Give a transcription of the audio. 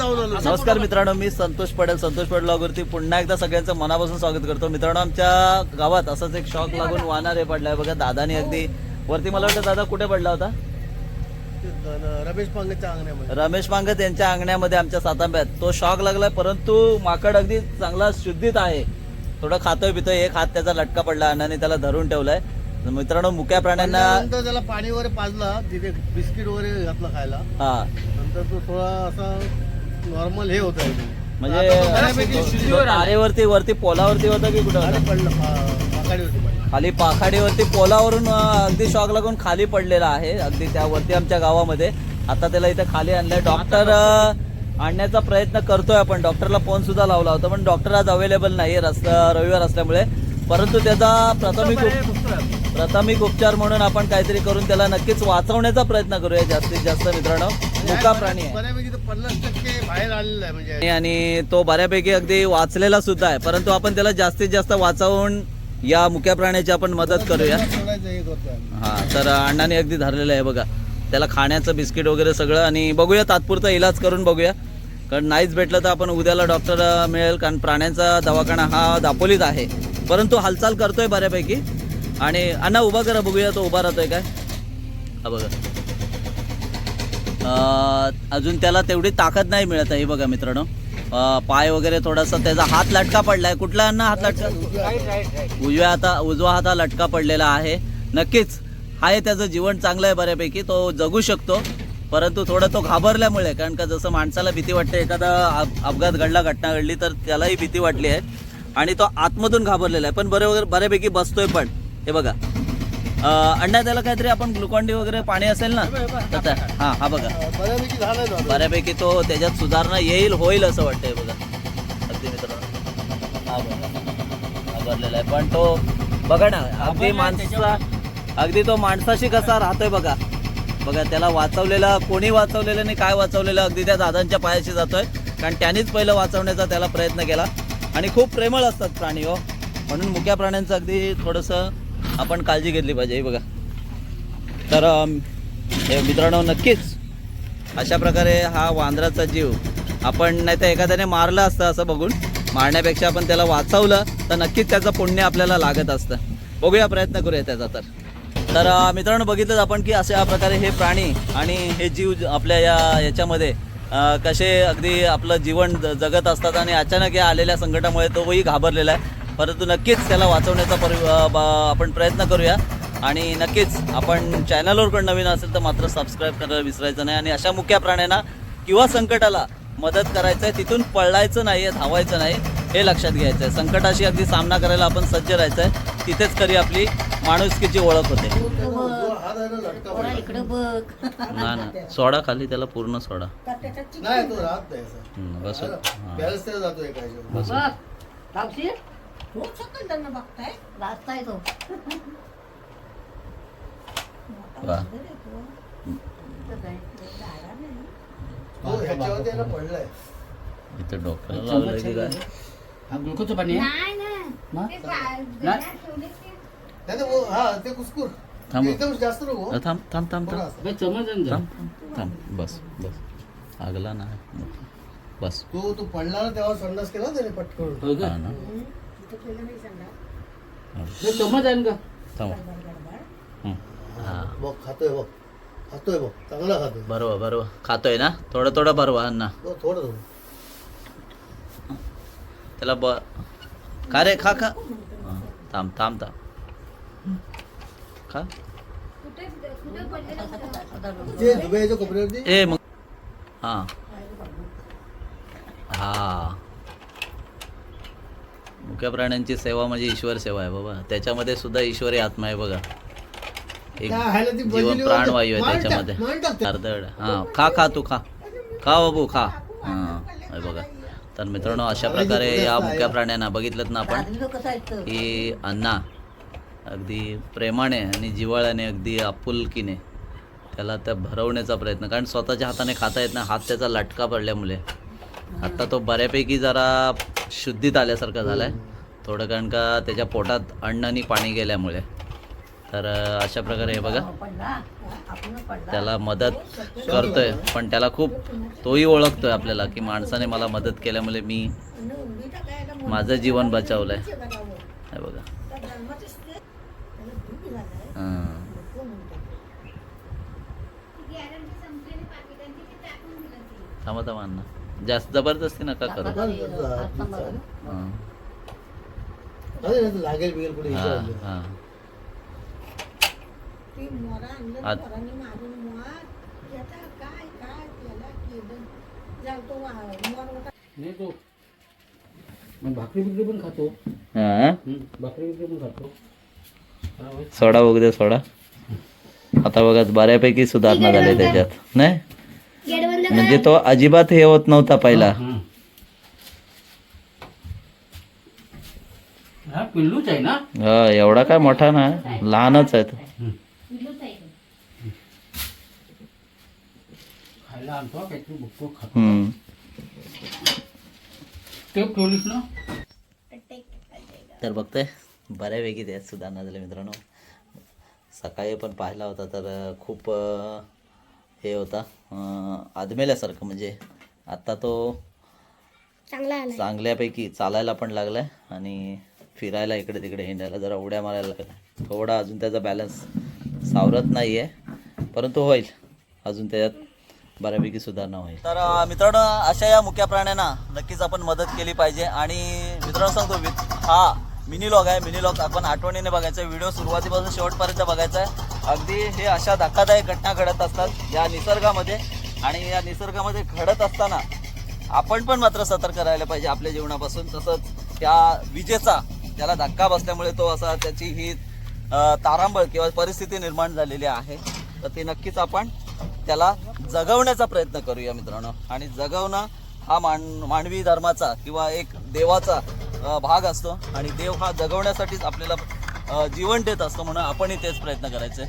नमस्कार मित्रांनो मी संतोष पटेल संतोष पटेल वरती पुन्हा एकदा सगळ्यांचं मनापासून स्वागत करतो. मित्रांनो आमच्या गावात असाच एक शॉक लागून वाहणार हे पडलाय. बघा दादानी अगदी वरती मला वाटतं दादा कुठे पडला होता? रमेश अंगण्यामध्ये. रमेश पांगत यांच्या अंगण्यामध्ये आमच्या सातांब्यात. तो शॉक लागलाय परंतु माकड अगदी चांगला शुद्धीत आहे. थोडं खातोय पितोय एक हात त्याचा लटका पडला अण्णाने त्याला धरून ठेवलाय. मित्रांनो मुक्या प्राण्यांना त्याला पाणी वगैरे पाजला तिथे बिस्किट वगैरे घातलं खायला. हा. नंतर तो थोडा असा नॉर्मल हे होता म्हणजे आता तो बऱ्यापैकी शुद्धीवर आला. तारेवरती वरती पोलावरती होता की कुठं होता? पडलं. खाली पाखाडीवरती पोलावरून अं, अगदी शॉक लागून खाली पडलेला आहे. अगदी त्यावरती आमच्या गावामध्ये. आता त्याला इथे खाली आणलंय. डॉक्टर अं, आणण्याचा प्रयत्न करतोय आपण. डॉक्टरला फोन सुद्धा लावला होता पण डॉक्टर आज अवेलेबल नाही रस्ता रविवार असल्यामुळे. परंतु त्याचा प्राथमिक उप- प्राथमिक उपचार म्हणून आपण काहीतरी करून त्याला नक्कीच वाचवण्याचा प्रयत्न करूया जास्तीत जास्त मित्रांनो. मुका प्राणी आहे. बऱ्यापैकी तो पन्नास टक्के बाहेर आलेला आहे म्हणजे. आणि- तो बऱ्यापैकी अगदी वाचलेला सुद्धा आहे. परंतु आपण त्याला जास्तीत जास्त वाचवून या मुक्या प्राण्याची आपण मदत करूया. सोडायचं हा तर अण्णाने अगदी धरलेलं आहे बघा. त्याला खाण्याचं बिस्किट वगैरे सगळं आणि बघूया तात्पुरता इलाज करून बघूया. कारण नाहीच भेटलं तर आपण उद्याला डॉक्टर मिळेल. कारण प्राण्यांचा दवाखाना हा दापोलीत आहे. परंतु हालचाल करतोय बऱ्यापैकी. आणि अण्णा उभा करा बघूया तो उभा राहतोय काय. हा बघा. अजून त्याला तेवढी ताकद नाही मिळत आहे बघा मित्रांनो. पाय वगैरे थोडासा त्याचा हात लटका पडलाय. कुठला अण्णा हात लटका? उजव्या हाता उजवा हाता लटका पडलेला आहे. नक्कीच आहे त्याचं जीवन चांगलं आहे बऱ्यापैकी. तो जगू शकतो. परंतु थोडं तो घाबरल्यामुळे कारण का जसं माणसाला भीती वाटते एखादा अपघात घडला घटना घडली तर त्यालाही भीती वाटली आहे. आणि तो आतमधून घाबरलेला आहे. पण बरोबर बऱ्यापैकी बसतोय पण. हे बघा. अण्णा त्याला काहीतरी आपण ग्लुकॉन डी वगैरे पाणी असेल ना तर हा हा बघा. बऱ्यापैकी तो आता. बऱ्यापैकी तो त्याच्यात सुधारणा येईल होईल असं वाटतंय बघा. अगदी मित्रांनो. हा बघा. भरलेला आहे. पण तो बघा ना अगदी माणसा अगदी तो माणसाशी कसा राहतोय बघा. बघा त्याला वाचवलेला कोणी वाचवलेलं नाही काय वाचवलेलं अगदी त्या दादांच्या पायाशी जातोय. कारण त्यांनीच पहिलं वाचवण्याचा त्याला प्रयत्न केला. आणि खूप प्रेमळ असतात प्राणी हो. म्हणून मुक्या प्राण्यांचं अगदी थोडंसं आपण काळजी घेतली पाहिजे हे बघा. तर हे मित्रांनो नक्कीच अशा प्रकारे हा वांद्राचा जीव आपण नाही तर एखाद्याने मारलं असतं असं बघून मारण्यापेक्षा आपण त्याला वाचवलं तर नक्कीच त्याचं पुण्य आपल्याला लागत असतं. बघूया प्रयत्न करूया त्याचा तर. तर मित्रांनो बघितलं आपण की अशा प्रकारे हे प्राणी आणि हे जीव आपल्या या याच्यामध्ये कसे अगदी आपलं जीवन जगत असतात आणि अचानक या आलेल्या संकटामुळे तोही घाबरलेला आहे. परंतु नक्कीच त्याला वाचवण्याचा परि आपण प्रयत्न करूया. आणि नक्कीच आपण चॅनलवर कोण नवीन असेल तर मात्र सबस्क्राईब करायला विसरायचं नाही. आणि अशा मुक्या प्राण्यांना किंवा संकटाला मदत करायचं आहे तिथून पळायचं नाही आहे धावायचं नाही हे लक्षात घ्यायचं आहे संकटाशी अगदी सामना करायला आपण सज्ज राहायचं आहे तिथेच खरी आपली माणुसकीची ओळख होते. ना ना. सोडा खाली त्याला पूर्ण सोडा. नाही तो राहत नाही असा. हम्म, बस. बस खूप सकल त्यांना बघताय वाचताय तो वा आहे ना पडलाय इथं डॉक्टरला लावलंय की काय हा ग्लुकोजचं पाणी आहे मग? नाही. नाही तर वो- हा ते कुसकुर थांब. एकदम जास्त नको अ, थांब थांब थांब थोडा थांब असा. बे, चमच आहे ना थांब जरा. थांब थांब बस बस लागला ना बस तो तो पडला ना तेव्हा संडास केला ना त्याने पटकन होय का? हा ना बे, चमच आहे ना का थांब. हं. हा. बघ खातोय बघ. खातोय बघ. चांगला खातोय. बरोबर बरोबर. खातोय ना? थोडं थोडं बरोबर अण्णा. तो थोडं थोडं. त्याला ब खा रे खा खा. थांब थांब थांब. खा. ए मग हा. हा. मुख्य प्राण्यांची सेवा म्हणजे ईश्वर सेवा आहे बाबा. त्याच्यामध्ये सुद्धा ईश्वरी आत्मा आहे बघा. एक जीवन प्राणवायू आहे त्याच्यामध्ये. अर्धड. हा खा खा तू खा. खा बाबू खा. हा हे बघा. तर मित्रांनो अशा प्रकारे या मुक्या प्राण्यांना बघितलं ना आपण की अण्णा अगदी प्रेमाने आणि जिव्हाळ्याने अगदी आपुलकीने त्याला त्या भरवण्याचा प्रयत्न कारण स्वतःच्या हाताने खाता येत नाही. हात त्याचा लटका पडल्यामुळे. आत्ता तो बऱ्यापैकी जरा शुद्धीत आल्यासारखं झालं आहे थोडं कारण का त्याच्या पोटात अन्न आणि पाणी गेल्यामुळे. तर अशा प्रकारे हे बघा. त्याला मदत करतोय. पण त्याला खूप तोही ओळखतोय आपल्याला की माणसाने मला मदत केल्यामुळे मी माझं जीवन बचावलंय. हे बघा. हां. थांबा थांबा अण्णा. जास्त जबरदस्ती नका करू. हां. लागेल बिगेल कुठे हां, इथे हां. ती मोरा आणलं आत- पोरांनी मारून मुळात याचा काय काय केला केलं जाऊ तो वा- मोर होता नाही तो मग भाकरी बिकरी पण खातो हां. हं, भाकरी बिकरी पण खातो हा, होय. सोडा बघू दे सोडा आता बघा बऱ्यापैकी सुधारणा झाली त्याच्यात नाही म्हणजे तो अजिबात हे होत नव्हता पहिला. हं. हा. पिल्लूच आहे ना? हा एवढा काय मोठा ना लहानच आहे तो तर बघतोय बऱ्यापैकी त्यात सुधारणा झाली मित्रांनो. सकाळी पण पाहिला होता तर खूप हे होता. आदमेल्यासारखं म्हणजे आता तो चांगल्यापैकी चालायला पण लागलाय आणि फिरायला इकडे तिकडे हिंडायला जरा उड्या मारायला लागला थोडा अजून त्याचा बॅलन्स सावरत नाही आहे परंतु होईल. अजून त्याच्यात बऱ्यापैकी सुधारणा होईल. तर मित्रांनो अशा या मुक्या प्राण्यांना नक्कीच आपण मदत केली पाहिजे. आणि मित्रांनो सांगतो हा मिनी लॉग आहे. मिनी लॉग आपण आठवणीने बघायचा आहे व्हिडिओ सुरुवातीपासून शेवटपर्यंत बघायचा आहे अगदी हे अशा धक्कादायक घटना घडत असतात या निसर्गामध्ये. आणि या निसर्गामध्ये घडत असताना आपण पण मात्र सतर्क राहायला पाहिजे आपल्या जीवनापासून. तसंच त्या विजेचा त्याला धक्का बसल्यामुळे तो असा त्याची ही तारांबळ किंवा परिस्थिती निर्माण झालेली आहे. तर ती नक्कीच आपण त्याला जगवण्याचा प्रयत्न करूया मित्रांनो. आणि जगवणं हा मान मानवी धर्माचा किंवा एक देवाचा भाग असतो. आणि देव हा जगवण्यासाठीच आपल्याला जीवन देत असतो म्हणून आपणही तेच प्रयत्न करायचे.